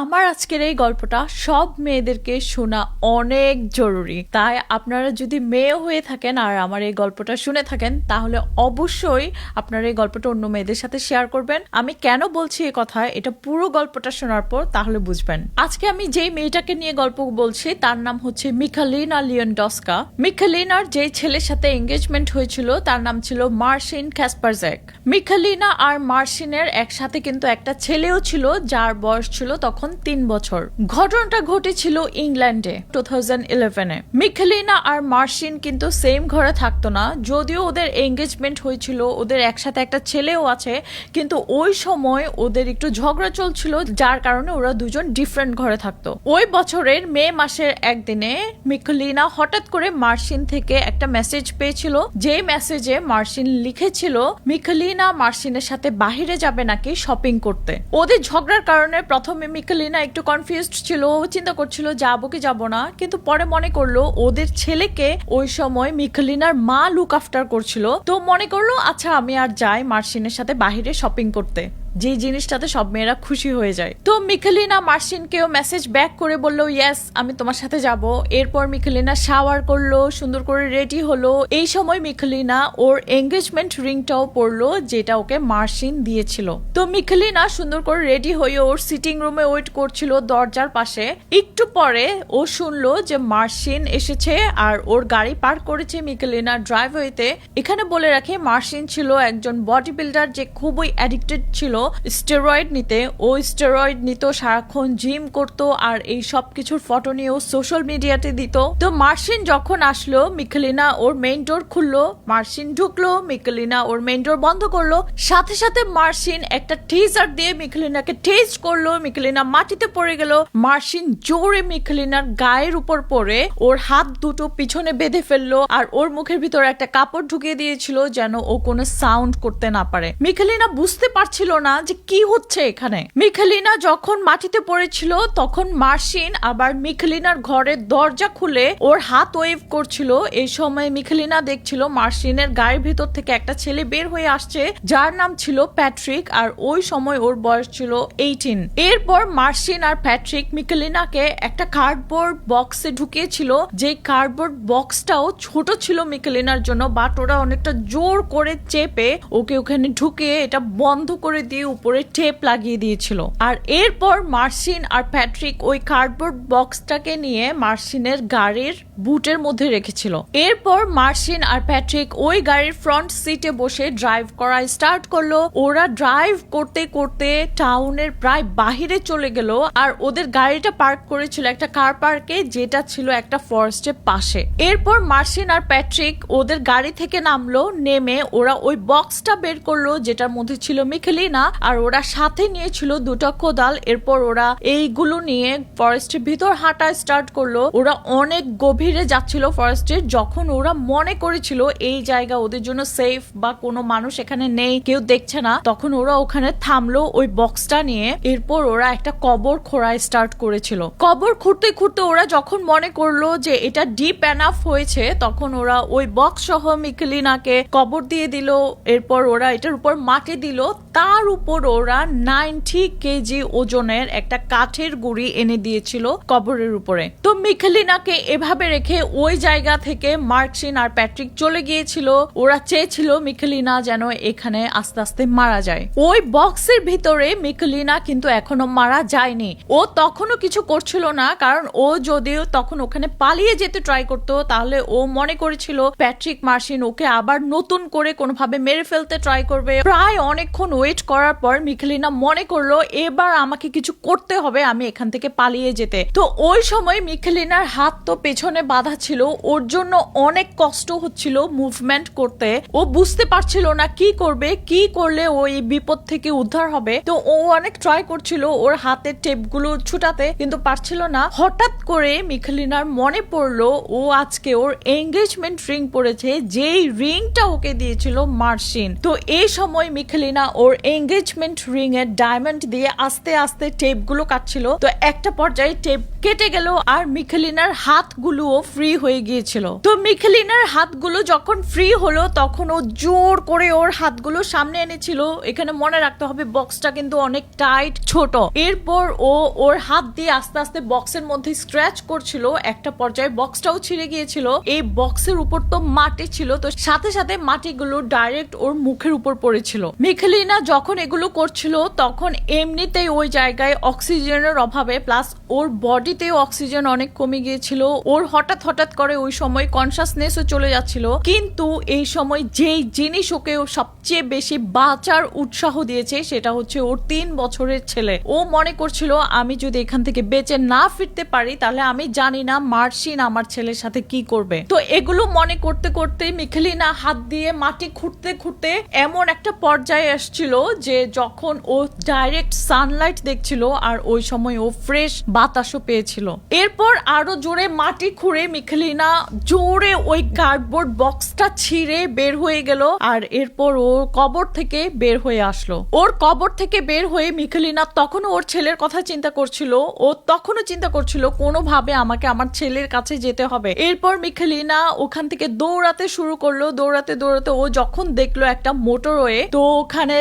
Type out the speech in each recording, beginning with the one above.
আমার আজকের এই গল্পটা সব মেয়েদেরকে শোনা অনেক জরুরি। তাই আপনারা যদি মেয়ে হয়ে থাকেন আর আমার এই গল্পটা শুনে থাকেন, তাহলে অবশ্যই আপনারা এই গল্পটা অন্য মেয়েদের সাথে শেয়ার করবেন। আমি কেন বলছি এই কথা? এটা পুরো গল্পটা শোনার পর তাহলে বুঝবেন। আজকে আমি যেই মেয়েটাকে নিয়ে গল্প বলছি, তার নাম হচ্ছে মিখালিনা লিওন ডসকা মিখালিনার যে ছেলের সাথে এঙ্গেজমেন্ট হয়েছিল, তার নাম ছিল মার্শিন ক্যাসপারজ্যাক। মিখালিনা আর মার্শিনের একসাথে কিন্তু একটা ছেলেও ছিল, যার বয়স ছিল তখন তিন বছর ঘটনাটা ঘটেছিল ইংল্যান্ডে টু থাউজেন্ড ইলেভেনে। মিখালিনা আর মার্শিন কিন্তু সেম ঘরে থাকতো না, যদিও ওদের এঙ্গেজমেন্ট হয়েছিল, ওদের একসাথে একটা ছেলেও আছে, কিন্তু ওই সময় ওদের একটু ঝগড়া চলছিল, যার কারণে ওরা দুজন ডিফারেন্ট ঘরে থাকতো। ওই বছরের মে মাসের একদিনে মিখালিনা হঠাৎ করে মার্শিন থেকে একটা মেসেজ পেয়েছিল যে মেসেজে মার্শিন লিখেছিল, মিখালিনা, মার্শিনের সাথে বাহিরে যাবে নাকি শপিং করতে? ওদের ঝগড়ার কারণে প্রথমে মিখালিনা একটু কনফিউজড ছিল ও চিন্তা করছিল, যাব কি যাব না? কিন্তু পরে মনে করল, ওদের ছেলেকে ওই সময় মিখালিনার মা লুক আফটার করছিল। তো মনে করল আচ্ছা আমি আর যাই মার্সিনের সাথে বাহিরে শপিং করতে। যে জিনিসটাতে সব মেয়েরা খুশি হয়ে যায়। তো মিখালিনা মার্শিনকেও মেসেজ ব্যাক করে বলল ইয়েস আমি তোমার সাথে যাব। এরপর মিখেলিনা শাওয়ার করল, সুন্দর করে রেডি হলো। এই সময় মিখালিনা ওর এঙ্গেজমেন্ট রিংটাও পরলো, যেটা ওকে মার্শিন দিয়েছিল। তো মিখালিনা সুন্দর করে রেডি হয়ে ওর সিটিং রুমে ওয়েট করছিল দরজার পাশে। একটু পরে ও শুনলো যে মার্শিন এসেছে আর ওর গাড়ি পার্ক করেছে মিখালিনা ড্রাইভওয়েতে এখানে বলে রাখে মার্শিন ছিল একজন বডি বিল্ডার যে খুবই অ্যাডিক্টেড ছিল। স্টেরয়েড নিতে, ও স্টেরয়েড নিত সারাক্ষণ জিম করত আর এই সব কিছুর ফটো নিয়ে ও সোশ্যাল মিডিয়াতে দিত। তো মার্শিন যখন আসলো মিখালিনা ওর মেইন ডোর খুললো মার্শিন ঢুকলো মিখালিনা ওর মেইন ডোর বন্ধ করল। সাথে সাথে মার্শিন একটা টিজার দিয়ে মিখালিনাকে টেস্ট করল মিখালিনা মাটিতে পড়ে গেল। মার্শিন জোরে মিখালিনার গায়ের উপর পড়ে, ওর হাত দুটো পিছনে বেঁধে ফেলল আর ওর মুখের ভিতরে একটা কাপড় ঢুকিয়ে দিয়েছিল যেন ও কোনো সাউন্ড করতে না পারে। মিখালিনা বুঝতে পারছিল না যে কি হচ্ছে এখানে? মিখালিনা যখন মাটিতে পড়েছিল, তখন মার্শিন আবার মিখালিনার ঘরের দরজা খুলে ওর হাত ওয়েভ করছিল। এই সময় মিখালিনা দেখছিল মার্শিনের গায়ের ভিতর থেকে একটা ছেলে বের হয়ে আসছে, যার নাম ছিল প্যাট্রিক, আর ওই সময় ওর বয়স ছিল এইটিন এরপর মার্শিন আর প্যাট্রিক মিখালিনাকে একটা কার্ডবোর্ড বক্সে ঢুকিয়েছিল। যে কার্ডবোর্ড বক্সটাও ছোট ছিল মিখালিনার জন্য বাট ওরা অনেকটা জোর করে চেপে ওকে ওখানে ঢুকে এটা বন্ধ করে দিয়ে উপরে টেপ লাগিয়ে দিয়েছিল। আর এরপর মার্সিন আর প্যাট্রিক ওই কার্ডবোর্ড বক্সটাকে নিয়ে মার্শিনের গাড়ির বুটের মধ্যে রেখেছিল। এরপর মার্সিন আর প্যাট্রিক ওই গাড়ির ফ্রন্ট সিটে বসে ড্রাইভ করা স্টার্ট করল। ওরা ড্রাইভ করতে করতে টাউনের প্রায় বাহিরে চলে গেল আর ওদের গাড়িটা পার্ক করেছিল একটা কার পার্কে যেটা ছিল একটা ফরেস্টের পাশে। এরপর মার্সিন আর প্যাট্রিক ওদের গাড়ি থেকে নামলো, নেমে ওরা ওই বক্সটা বের করল, যেটার মধ্যে ছিল মিখেলিনা আর ওরা সাথে নিয়েছিল দুটো কোদাল। এরপর ওরা এইগুলো নিয়ে ফরেস্টের ভিতর হাঁটা স্টার্ট করল। ওরা অনেক গভীরে যাচ্ছিল ফরেস্টের যখন ওরা মনে করেছিল এই জায়গা ওদের জন্য সেফ বা কোনো মানুষ এখানে নেই, কেউ দেখছে না, তখন ওরা ওখানে থামলো ওই বক্সটা নিয়ে। এরপর ওরা একটা কবর খোঁড়া স্টার্ট করেছিল। কবর খুঁড়তে খুঁড়তে ওরা যখন মনে করল যে এটা ডিপ এনাফ হয়েছে, তখন ওরা ওই বক্স সহ মিকলিনাকে কবর দিয়ে দিল। এরপর ওরা এটার উপর মাটি দিল। তার উপর ওরা নাইনটি কেজি ওজনের একটা কাঠের গুড়ি এনে দিয়েছিল কবরের উপরে। তো মিখলিনাকে এভাবে রেখে ওই জায়গা থেকে মার্কসিন আর প্যাট্রিক চলে গিয়েছিল। ওরা চেয়েছিল মিখলিনা যেন এখানে আস্তে আস্তে মারা যায়। ওই বক্সের ভিতরে মিখলিনা কিন্তু এখনও মারা যায়নি। ও তখনও কিছু করছিল না, কারণ ও যদিও তখন ওখানে পালিয়ে যেতে ট্রাই করতো, তাহলে ও মনে করেছিল প্যাট্রিক মার্শিন ওকে আবার নতুন করে কোনোভাবে মেরে ফেলতে ট্রাই করবে। প্রায় অনেকক্ষণ ওয়েট করার পর মিখলিনা মনে করল, এবার আমাকে কিছু করতে হবে, আমি এখান থেকে পালিয়ে যেতে। তো ওই সময় মিখলিনার হাত তো পেছনে বাঁধা ছিল, ওর জন্য অনেক কষ্ট হচ্ছিল মুভমেন্ট করতে। ও বুঝতে পারছিল না কি করবে, কি করলে ও এই বিপদ থেকে উদ্ধার হবে। তো ও অনেক ট্রাই করছিল ওর হাতের টেপগুলো ছুটাতে, কিন্তু পারছিল না। হঠাৎ করে মিখলিনার মনে পড়ল, ও আজকে ওর এঙ্গেজমেন্ট রিং পড়েছে যেই রিংটা ওকে দিয়েছিল মার্শিন তো এই সময় মিখলিনা ওর এঙ্গেজমেন্ট রিং এর ডায়মন্ড দিয়ে আস্তে আস্তে টেপগুলো কাটছিল। তো একটা পর্যায়ে টেপ কেটে গেল আর মিখেলিনার হাতগুলোও ফ্রি হয়ে গিয়েছিল। তো মিখেলিনার হাতগুলো যখন ফ্রি হলো, তখন ও জোর করে ওর হাতগুলো সামনে এনেছিল। এখানে মনে রাখতে হবে বক্সটা কিন্তু অনেক টাইট ছোট। এরপর ও ওর হাত দিয়ে আস্তে আস্তে বক্সের মধ্যে স্ক্র্যাচ করছিল। একটা পর্যায়ে বক্সটাও ছিঁড়ে গিয়েছিল। এই বক্সের উপর তো মাটি ছিল, তো সাথে সাথে মাটিগুলো ডাইরেক্ট ওর মুখের উপর পড়েছিল। মিখেলিনা যখন এগুলো করছিল, তখন এমনিতেই ওই জায়গায় অক্সিজেনের অভাবে প্লাস ওর বডিতেও অক্সিজেন অনেক কমে গিয়েছিল। ওর হঠাৎ হঠাৎ করে ওই সময় কনসাসনেসও চলে যাচ্ছিল। কিন্তু এই সময় যেই জিনিস ওকে সবচেয়ে বেশি বাঁচার উৎসাহ দিয়েছে, সেটা হচ্ছে ওর তিন বছরের ছেলে। ও মনে করছিল, আমি যদি এখান থেকে বেঁচে না ফিরতে পারি, তাহলে আমি জানি না মার্শিন আমার ছেলের সাথে কি করবে। তো এগুলো মনে করতে করতে মিখেলিনা হাত দিয়ে মাটি খুঁড়তে খুঁড়তে এমন একটা পর্যায়ে আসছিল যে যখন ও ডাইরেক্ট সানলাইট দেখছিল আর ওই সময় ও ফ্রেশ বাতাসও পেয়েছিল। এরপর আরও জোরে মাটি খুঁড়ে মিখেলিনা জোরে ওই কার্ডবোর্ড বক্সটা ছিঁড়ে বের হয়ে গেল আর এরপর ও কবর থেকে বের হয়ে আসলো। ওর কবর থেকে বের হয়ে মিখেলিনা তখনও ওর ছেলের কথা চিন্তা করছিল। ও তখনও চিন্তা করছিল, কোনোভাবে আমাকে আমার ছেলের কাছে যেতে হবে। এরপর মিখেলিনা ওখান থেকে দৌড়াতে শুরু করল। দৌড়াতে দৌড়াতে ও যখন দেখল একটা মোটরওয়ে, তো ওখানে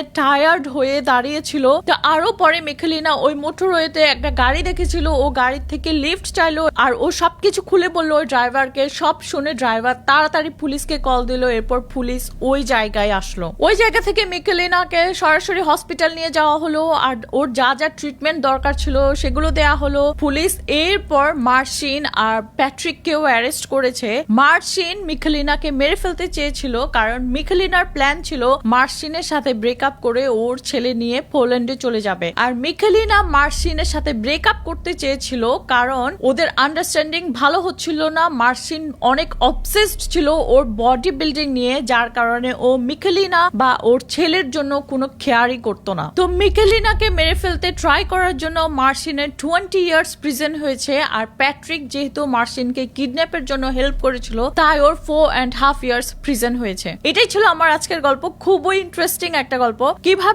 টায়ার্ড হয়ে দাঁড়িয়েছিল। তো আরও পরে মিখেলিনা ওই মোটরওয়েতে একটা গাড়ি দেখেছিল। ও গাড়ি থেকে লিফট চাইলো আর ও সবকিছু খুলে বলল, ওই ড্রাইভারকে সব শুনে ড্রাইভার তাড়াতাড়ি পুলিশকে কল দিল। এরপর পুলিশ ওই জায়গায় আসলো। ওই জায়গা থেকে মিকেলিনাকে সরাসরি হসপিটাল নিয়ে যাওয়া হলো আর ওর যা যা ট্রিটমেন্ট দরকার ছিল সেগুলো দেয়া হলো। পুলিশ এরপর মার্শিন আর প্যাট্রিককেও অ্যারেস্ট করেছে। মার্শিন মিখেলিনাকে মেরে ফেলতে চেয়েছিল কারণ মিখেলিনার প্ল্যান ছিল মার্শিনের সাথে ব্রেকআপ করে ওর ছেলে নিয়ে পোল্যান্ডে চলে যাবে। আর মিখেলিনা মার্শিনের সাথে ব্রেকআপ করতে চেয়েছিল কারণ ওদের আন্ডারস্ট্যান্ডিং ভালো হচ্ছিল না। মার্শিন অনেক অবসেসড ছিল ওর বডি বিল্ডিং নিয়ে, যার কারণে ও মিকেলিনা বা ওর ছেলের জন্য কোনো খেয়ারই করতো না। তো মিকেলিনাকে মেরে ফেলতে ট্রাই করার জন্য মার্শিনের টোয়েন্টি ইয়ার্স প্রিজেন্ট হয়েছে আর প্যাট্রিক যেহেতু মার্শিনকে কিডন্যাপের জন্য হেল্প করেছিল, তাই ওর four and half years prison হয়েছে। এটাই ছিল আমার আজকের গল্প। খুবই ইন্টারেস্টিং একটা গল্প।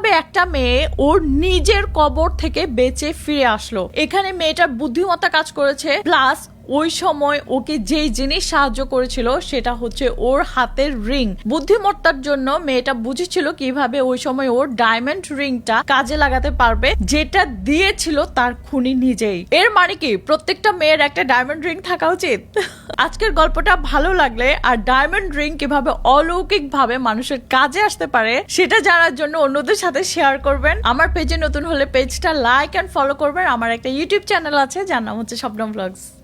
কীভাবে একটা মেয়ে ওর নিজের কবর থেকে বেঁচে ফিরে আসলো। এখানে মেয়েটার বুদ্ধিমত্তা কাজ করেছে প্লাস ওই সময় ওকে যেই জিনিস সাহায্য করেছিল, সেটা হচ্ছে ওর হাতের রিং। বুদ্ধিমত্তার জন্য মেয়েটা বুঝেছিল কীভাবে ওই সময় ওর ডায়মন্ড রিংটা কাজে লাগাতে পারবে, যেটা দিয়েছিল তার খুনি নিজেই। এর মানে কি? প্রত্যেকটা মেয়ের একটা ডায়মন্ড রিং থাকা উচিত? আজকের গল্পটা ভালো লাগলে আর ডায়মন্ড রিং কীভাবে অলৌকিক ভাবে মানুষের কাজে আসতে পারে, সেটা জানার জন্য অন্যদের সাথে শেয়ার করবেন। আমার পেজে নতুন হলে পেজটা লাইক অ্যান্ড ফলো করবেন। আমার একটা ইউটিউব চ্যানেল আছে, যার নাম হচ্ছে স্বপ্ন ব্লগস